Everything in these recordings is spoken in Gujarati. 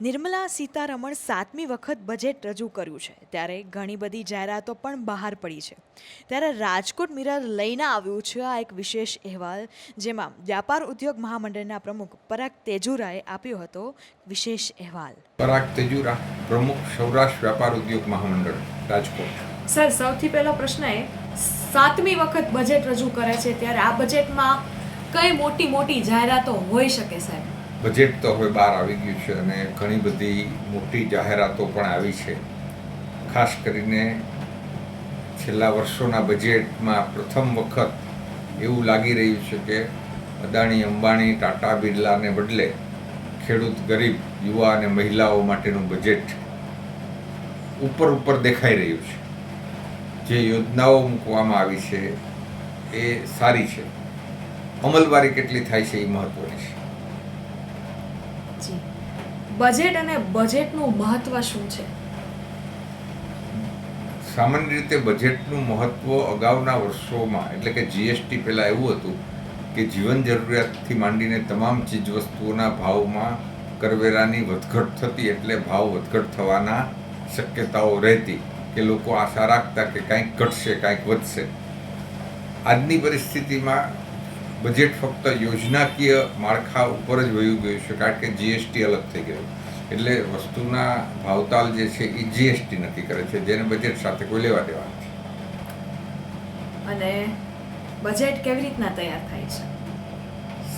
નિર્મલા સીતારમણ સાતમી વખત બજેટ રજૂ કર્યું છે. ત્યારે ઘણી બધી જાહેરાતો પણ બહાર પડી છે. ત્યારે રાજકોટ મિરર લઈને આવ્યું છે આ એક વિશેષ અહેવાલ જેમાં વ્યાપાર ઉદ્યોગ મહામંડળના પ્રમુખ પરાગ તેજુરાએ આપ્યો હતો વિશેષ અહેવાલ. પરાગ તેજુરા પ્રમુખ સૌરાષ્ટ્ર વ્યાપાર ઉદ્યોગ મહામંડળ રાજકોટ. સર સૌથી પહેલો પ્રશ્ન એ સાતમી વખત બજેટ રજૂ કરે છે ત્યારે આ બજેટમાં કઈ મોટી મોટી જાહેરાતો હોઈ શકે સાહેબ? બજેટ તો હવે બહાર આવી ગયું છે અને ઘણી બધી મોટી જાહેરાતો પણ આવી છે. ખાસ કરીને છેલ્લા વર્ષોના બજેટમાં પ્રથમ વખત એવું લાગી રહ્યું છે કે અદાણી, અંબાણી, ટાટા, બિરલાને બદલે ખેડૂત, ગરીબ, યુવા અને મહિલાઓ માટેનું બજેટ ઉપર ઉપર દેખાઈ રહ્યું છે. જે યોજનાઓ મૂકવામાં આવી છે એ સારી છે. અમલવારી કેટલી થાય છે એ મહત્ત્વની છે. બજેટ અને બજેટનું મહત્વ શું છે? સામાન્ય રીતે બજેટનું મહત્વ અગાઉના વર્ષોમાં, એટલે કે જીએસટી પહેલાં એવું હતું કે જીવન જરૂરિયાતથી માંડીને તમામ ચીજવસ્તુઓના ભાવમાં કરવેરાની વધઘટ થતી એટલે ભાવ વધઘટ થવાના શક્યતાઓ રહેતી કે લોકો આશા રાખતા કે કાંઈક ઘટશે, કાંઈક વધશે. આજની પરિસ્થિતિમાં બજેટ ફક્ત યોજનાકીય માળખા ઉપર જ વયું ગયું છે કારણ કે જીએસટી અલગ થઈ ગયું. એટલે વસ્તુના ભાવતાલ જે છે એ જીએસટી નક્કી કરે છે જેને બજેટ સાથે કોઈ લેવા દેવા નથી. અને બજેટ કેવી રીતના તૈયાર થાય છે?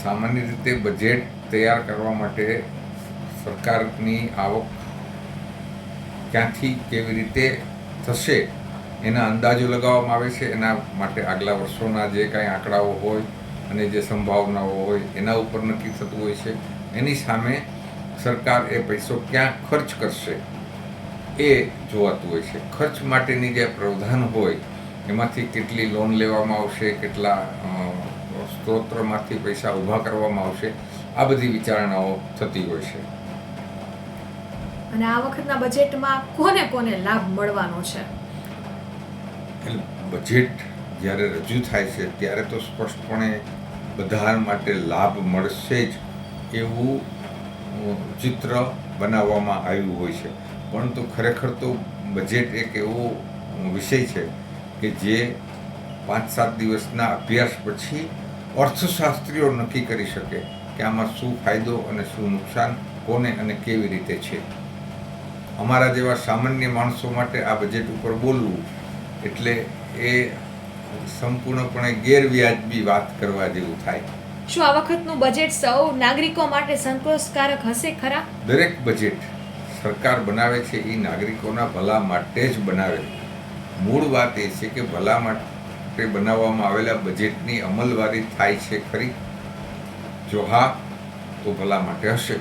સામાન્ય રીતે બજેટ તૈયાર કરવા માટે સરકારની આવક ક્યાંથી કેવી રીતે થશે એના અંદાજો લગાવવામાં આવે છે એના માટે આગલા વર્ષોના જે કાંઈ આંકડાઓ હોય અને જે સંભાવનાઓ હોય એના ઉપર નક્કી થતું હોય છે એની સામે સરકાર એ પૈસો ક્યાં ખર્ચ કરશે એ જોવાતું હોય છે. ખર્ચ માટેની જે પ્રાવધાન હોય એમાંથી કેટલી લોન લેવામાં આવશે કેટલા અ, સ્ત્રોત્રમાંથી પૈસા ઊભા કરવામાં આવશે આ બધી વિચારણાઓ થતી હોય છે. અને આ વખતના બજેટમાં કોને કોને લાભ મળવાનો છે? બજેટ જ્યારે રજૂ થાય છે, ત્યારે તો સ્પષ્ટપણે બધા માટે લાભ મળશે જ એવું ચિત્ર બનાવવામાં આવ્યું હોય છે. પરંતુ ખરેખર તો બજેટ એક એવો વિષય છે કે જે પાંચ સાત દિવસના અભ્યાસ પછી અર્થશાસ્ત્રીઓ નક્કી કરી શકે કે આમાં શું ફાયદો અને શું નુકસાન, કોને અને કેવી રીતે છે. અમારા જેવા સામાન્ય માણસો માટે આ બજેટ ઉપર બોલવું એટલે એ સંપૂર્ણપણે ગેરવ્યાજબી વાત કરવા જેવું થાય. શું આ વખતનું બજેટ સૌ નાગરિકો માટે સંતોષકારક હશે ખરા? દરેક બજેટ સરકાર બનાવે છે એ નાગરિકોના ભલા માટે જ બનાવે મૂળ વાત એ છે કે ભલા માટે બનાવવામાં આવેલા બજેટની અમલવારી થાય છે ખરી? જો હા તો ભલા માટે હશે.